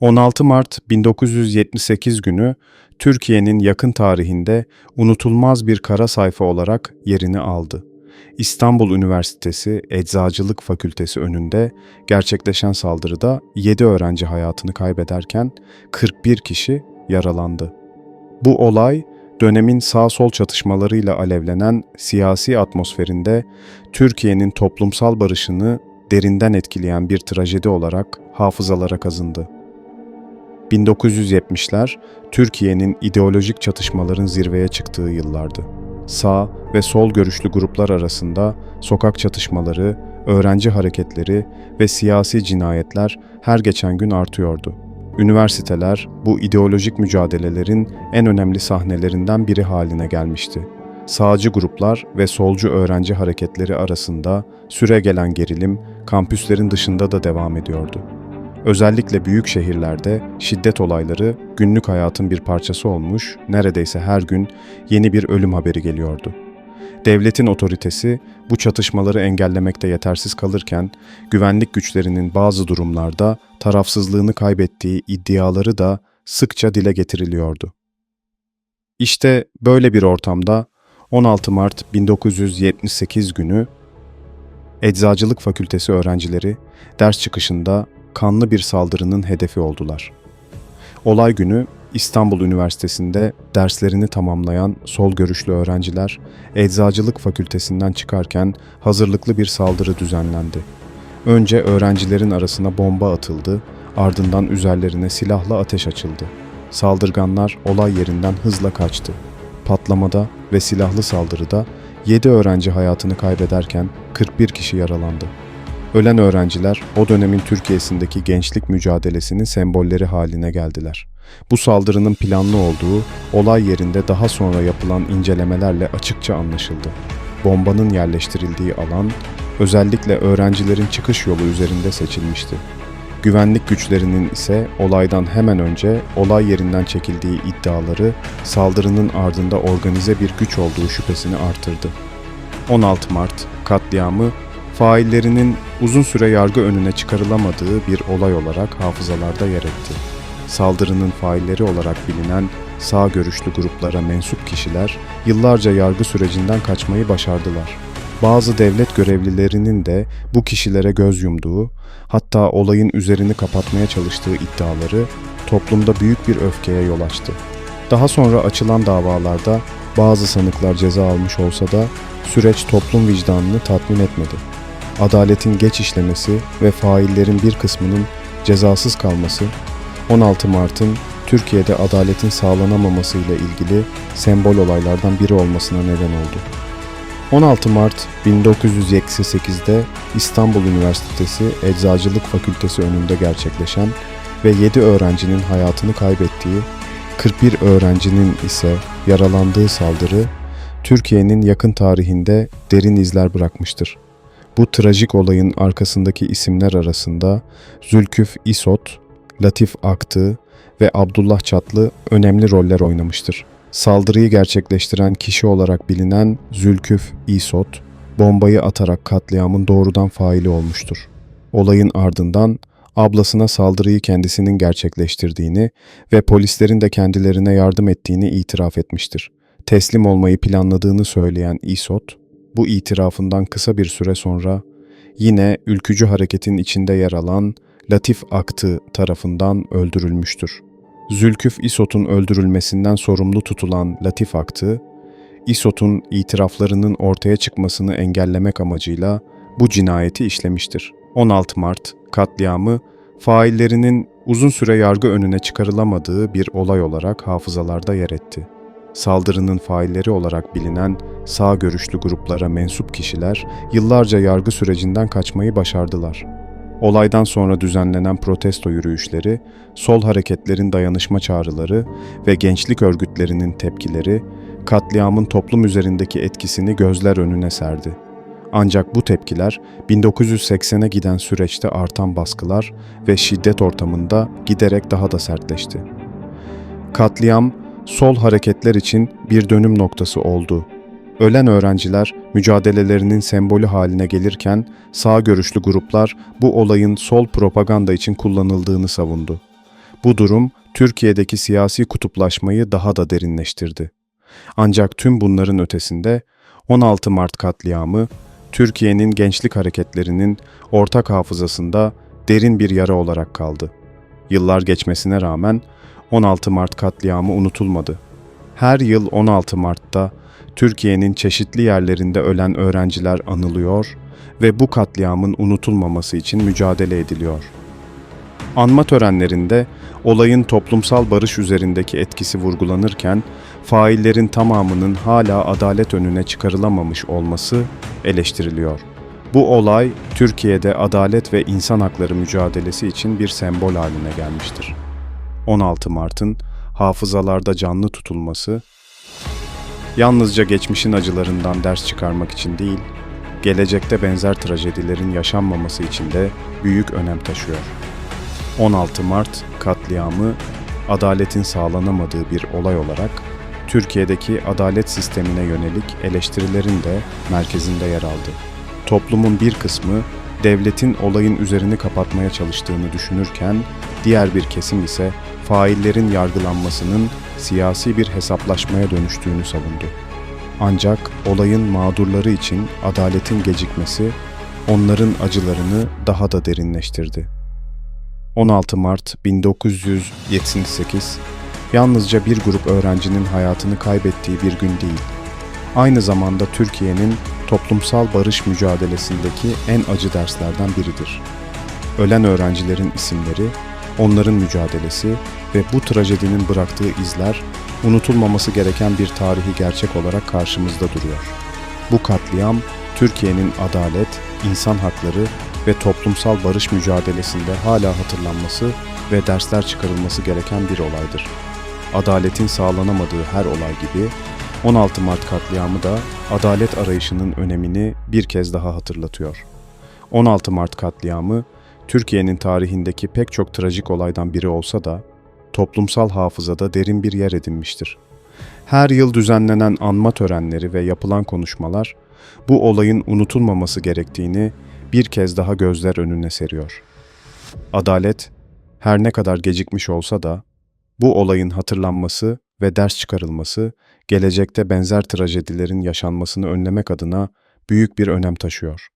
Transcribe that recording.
16 Mart 1978 günü Türkiye'nin yakın tarihinde unutulmaz bir kara sayfa olarak yerini aldı. İstanbul Üniversitesi Eczacılık Fakültesi önünde gerçekleşen saldırıda 7 öğrenci hayatını kaybederken 41 kişi yaralandı. Bu olay dönemin sağ-sol çatışmalarıyla alevlenen siyasi atmosferinde Türkiye'nin toplumsal barışını derinden etkileyen bir trajedi olarak hafızalara kazındı. 1970'ler Türkiye'nin ideolojik çatışmaların zirveye çıktığı yıllardı. Sağ ve sol görüşlü gruplar arasında sokak çatışmaları, öğrenci hareketleri ve siyasi cinayetler her geçen gün artıyordu. Üniversiteler bu ideolojik mücadelelerin en önemli sahnelerinden biri haline gelmişti. Sağcı gruplar ve solcu öğrenci hareketleri arasında süre gelen gerilim kampüslerin dışında da devam ediyordu. Özellikle büyük şehirlerde şiddet olayları günlük hayatın bir parçası olmuş, neredeyse her gün yeni bir ölüm haberi geliyordu. Devletin otoritesi bu çatışmaları engellemekte yetersiz kalırken, güvenlik güçlerinin bazı durumlarda tarafsızlığını kaybettiği iddiaları da sıkça dile getiriliyordu. İşte böyle bir ortamda 16 Mart 1978 günü Eczacılık Fakültesi öğrencileri ders çıkışında kanlı bir saldırının hedefi oldular. Olay günü İstanbul Üniversitesi'nde derslerini tamamlayan sol görüşlü öğrenciler Eczacılık Fakültesinden çıkarken hazırlıklı bir saldırı düzenlendi. Önce öğrencilerin arasına bomba atıldı, ardından üzerlerine silahla ateş açıldı. Saldırganlar olay yerinden hızla kaçtı. Patlamada ve silahlı saldırıda 7 öğrenci hayatını kaybederken 41 kişi yaralandı. Ölen öğrenciler o dönemin Türkiye'sindeki gençlik mücadelesinin sembolleri haline geldiler. Bu saldırının planlı olduğu olay yerinde daha sonra yapılan incelemelerle açıkça anlaşıldı. Bombanın yerleştirildiği alan özellikle öğrencilerin çıkış yolu üzerinde seçilmişti. Güvenlik güçlerinin ise olaydan hemen önce olay yerinden çekildiği iddiaları saldırının ardında organize bir güç olduğu şüphesini artırdı. 16 Mart katliamı faillerinin uzun süre yargı önüne çıkarılamadığı bir olay olarak hafızalarda yer etti. Saldırının failleri olarak bilinen sağ görüşlü gruplara mensup kişiler yıllarca yargı sürecinden kaçmayı başardılar. Bazı devlet görevlilerinin de bu kişilere göz yumduğu, hatta olayın üzerini kapatmaya çalıştığı iddiaları toplumda büyük bir öfkeye yol açtı. Daha sonra açılan davalarda bazı sanıklar ceza almış olsa da süreç toplum vicdanını tatmin etmedi adaletin geç işlemesi ve faillerin bir kısmının cezasız kalması 16 Mart'ın Türkiye'de adaletin sağlanamaması ile ilgili sembol olaylardan biri olmasına neden oldu. 16 Mart 1978'de İstanbul Üniversitesi Eczacılık Fakültesi önünde gerçekleşen ve 7 öğrencinin hayatını kaybettiği, 41 öğrencinin ise yaralandığı saldırı Türkiye'nin yakın tarihinde derin izler bırakmıştır. Bu trajik olayın arkasındaki isimler arasında Zülküf İsot, Latif Aktı ve Abdullah Çatlı önemli roller oynamıştır. Saldırıyı gerçekleştiren kişi olarak bilinen Zülküf İsot, bombayı atarak katliamın doğrudan faili olmuştur. Olayın ardından ablasına saldırıyı kendisinin gerçekleştirdiğini ve polislerin de kendilerine yardım ettiğini itiraf etmiştir. Teslim olmayı planladığını söyleyen İsot, bu itirafından kısa bir süre sonra yine ülkücü hareketin içinde yer alan Latif Aktı tarafından öldürülmüştür. Zülküf İsot'un öldürülmesinden sorumlu tutulan Latif Aktı, İsot'un itiraflarının ortaya çıkmasını engellemek amacıyla bu cinayeti işlemiştir. 16 Mart katliamı faillerinin uzun süre yargı önüne çıkarılamadığı bir olay olarak hafızalarda yer etti. Saldırının failleri olarak bilinen sağ görüşlü gruplara mensup kişiler yıllarca yargı sürecinden kaçmayı başardılar. Olaydan sonra düzenlenen protesto yürüyüşleri, sol hareketlerin dayanışma çağrıları ve gençlik örgütlerinin tepkileri katliamın toplum üzerindeki etkisini gözler önüne serdi. Ancak bu tepkiler 1980'e giden süreçte artan baskılar ve şiddet ortamında giderek daha da sertleşti. Katliam sol hareketler için bir dönüm noktası oldu. Ölen öğrenciler mücadelelerinin sembolü haline gelirken sağ görüşlü gruplar bu olayın sol propaganda için kullanıldığını savundu. Bu durum Türkiye'deki siyasi kutuplaşmayı daha da derinleştirdi. Ancak tüm bunların ötesinde 16 Mart katliamı Türkiye'nin gençlik hareketlerinin ortak hafızasında derin bir yara olarak kaldı. Yıllar geçmesine rağmen 16 Mart katliamı unutulmadı. Her yıl 16 Mart'ta Türkiye'nin çeşitli yerlerinde ölen öğrenciler anılıyor ve bu katliamın unutulmaması için mücadele ediliyor. Anma törenlerinde olayın toplumsal barış üzerindeki etkisi vurgulanırken, faillerin tamamının hala adalet önüne çıkarılamamış olması eleştiriliyor. Bu olay Türkiye'de adalet ve insan hakları mücadelesi için bir sembol haline gelmiştir. 16 Mart'ın hafızalarda canlı tutulması, yalnızca geçmişin acılarından ders çıkarmak için değil, gelecekte benzer trajedilerin yaşanmaması için de büyük önem taşıyor. 16 Mart katliamı adaletin sağlanamadığı bir olay olarak Türkiye'deki adalet sistemine yönelik eleştirilerin de merkezinde yer aldı. Toplumun bir kısmı devletin olayın üzerini kapatmaya çalıştığını düşünürken diğer bir kesim ise faillerin yargılanmasının siyasi bir hesaplaşmaya dönüştüğünü savundu. Ancak olayın mağdurları için adaletin gecikmesi onların acılarını daha da derinleştirdi. 16 Mart 1978 yalnızca bir grup öğrencinin hayatını kaybettiği bir gün değil. Aynı zamanda Türkiye'nin toplumsal barış mücadelesindeki en acı derslerden biridir. Ölen öğrencilerin isimleri, onların mücadelesi ve bu trajedinin bıraktığı izler unutulmaması gereken bir tarihi gerçek olarak karşımızda duruyor. Bu katliam Türkiye'nin adalet, insan hakları ve toplumsal barış mücadelesinde hala hatırlanması ve dersler çıkarılması gereken bir olaydır. Adaletin sağlanamadığı her olay gibi 16 Mart katliamı da adalet arayışının önemini bir kez daha hatırlatıyor. 16 Mart katliamı Türkiye'nin tarihindeki pek çok trajik olaydan biri olsa da toplumsal hafızada derin bir yer edinmiştir. Her yıl düzenlenen anma törenleri ve yapılan konuşmalar bu olayın unutulmaması gerektiğini bir kez daha gözler önüne seriyor. Adalet her ne kadar gecikmiş olsa da bu olayın hatırlanması ve ders çıkarılması gelecekte benzer trajedilerin yaşanmasını önlemek adına büyük bir önem taşıyor.